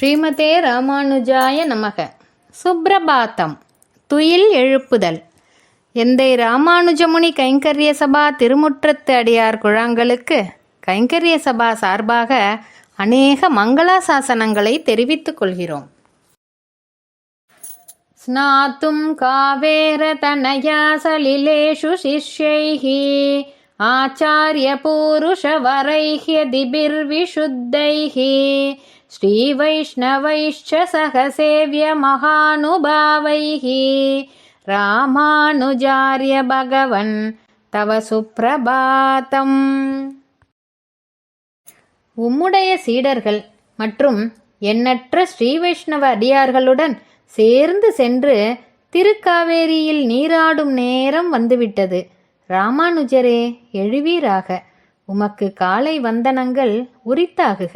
ஸ்ரீமதே ராமானுஜாய நமக. சுப்ரபாத்தம். துயில் எழுப்புதல். எந்தை ராமானுஜமுனி கைங்கரிய சபா திருமுற்றத்து அடியார் குழாங்களுக்கு கைங்கரிய சபா சார்பாக அநேக மங்களாசாசனங்களை தெரிவித்துக் கொள்கிறோம். ஸ்நாத்தும் காவேரதனயா சலிலேஷு சிஷ்யைஹி ஆச்சாரிய பூருஷ வரைஹ்ய திபிர்விசுத்தைஹி श्रीवैष्णवैश्च सह सेव्यमहानुभावैः रामानुजार्य भगवन् तव சுப்பிரபாதம் உம்முடைய சீடர்கள் மற்றும் எண்ணற்ற ஸ்ரீ வைஷ்ணவ அடியார்களுடன் சேர்ந்து சென்று திருக்காவேரியில் நீராடும் நேரம் வந்துவிட்டது ராமானுஜரே எழுவீராக உமக்கு காலை வந்தனங்கள் உரித்தாகுக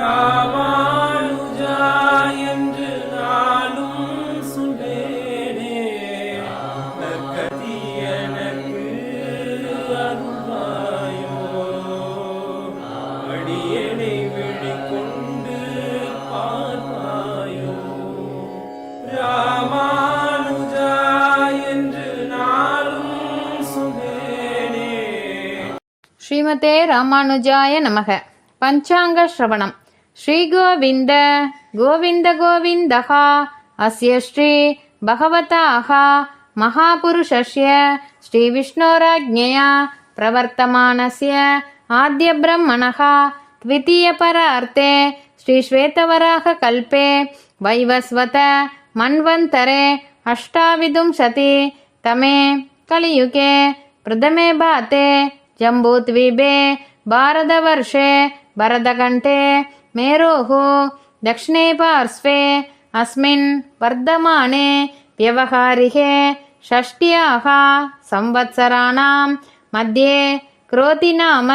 ராமானுஜா என்று நாளும் சொல்வேனே அருள்வாயோ. அடியனை ராமானுஜா என்று நாளும் ஸ்ரீமதே ராமானுஜாய நமக. பஞ்சாங்க ஸ்ரவணம். श्रीगोविन्द गोविन्दगोविन्दः अस्य श्रीभगवताः महापुरुषस्य श्रीविष्णोराज्ञया प्रवर्तमानस्य आद्यब्रह्मणः। द्वितीयपरार्थे श्रीश्वेतवराहकल्पे वैवस्वत मन्वन्तरे अष्टाविंशतितमे कलियुगे प्रथमे भाते जम्बूद्वीपे भारतवर्षे भरतकण्ठे मेरोः दक्षिणे पार्श्वे अस्मिन् वर्धमाने व्यवहारिके षष्ट्याः संवत्सराणां मध्ये क्रोधिनाम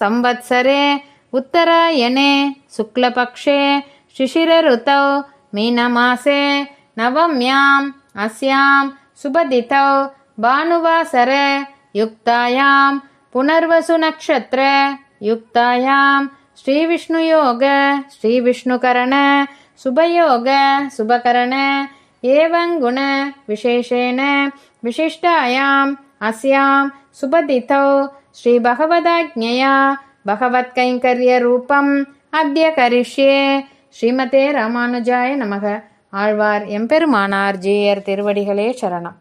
संवत्सरे उत्तरायणे शुक्लपक्षे शिशिरऋतौ मीनमासे नवम्याम् अस्यां सुबदितौ भानुवासरे युक्तायां पुनर्वसुनक्षत्र युक्तायां श्रीविष्णुयोग श्रीविष्णुकरण शुभयोग शुभकरण एवं गुण विशेषेण विशिष्टायाम् अस्यां सुबदितौ श्रीभगवदाज्ञया भगवत्कैङ्कर्यरूपम् अद्य करिष्ये ஸ்ரீமதே ராமானுஜாய நமக ஆழ்வார் எம்பெருமானார் ஜீயர் திருவடிகளே சரணம்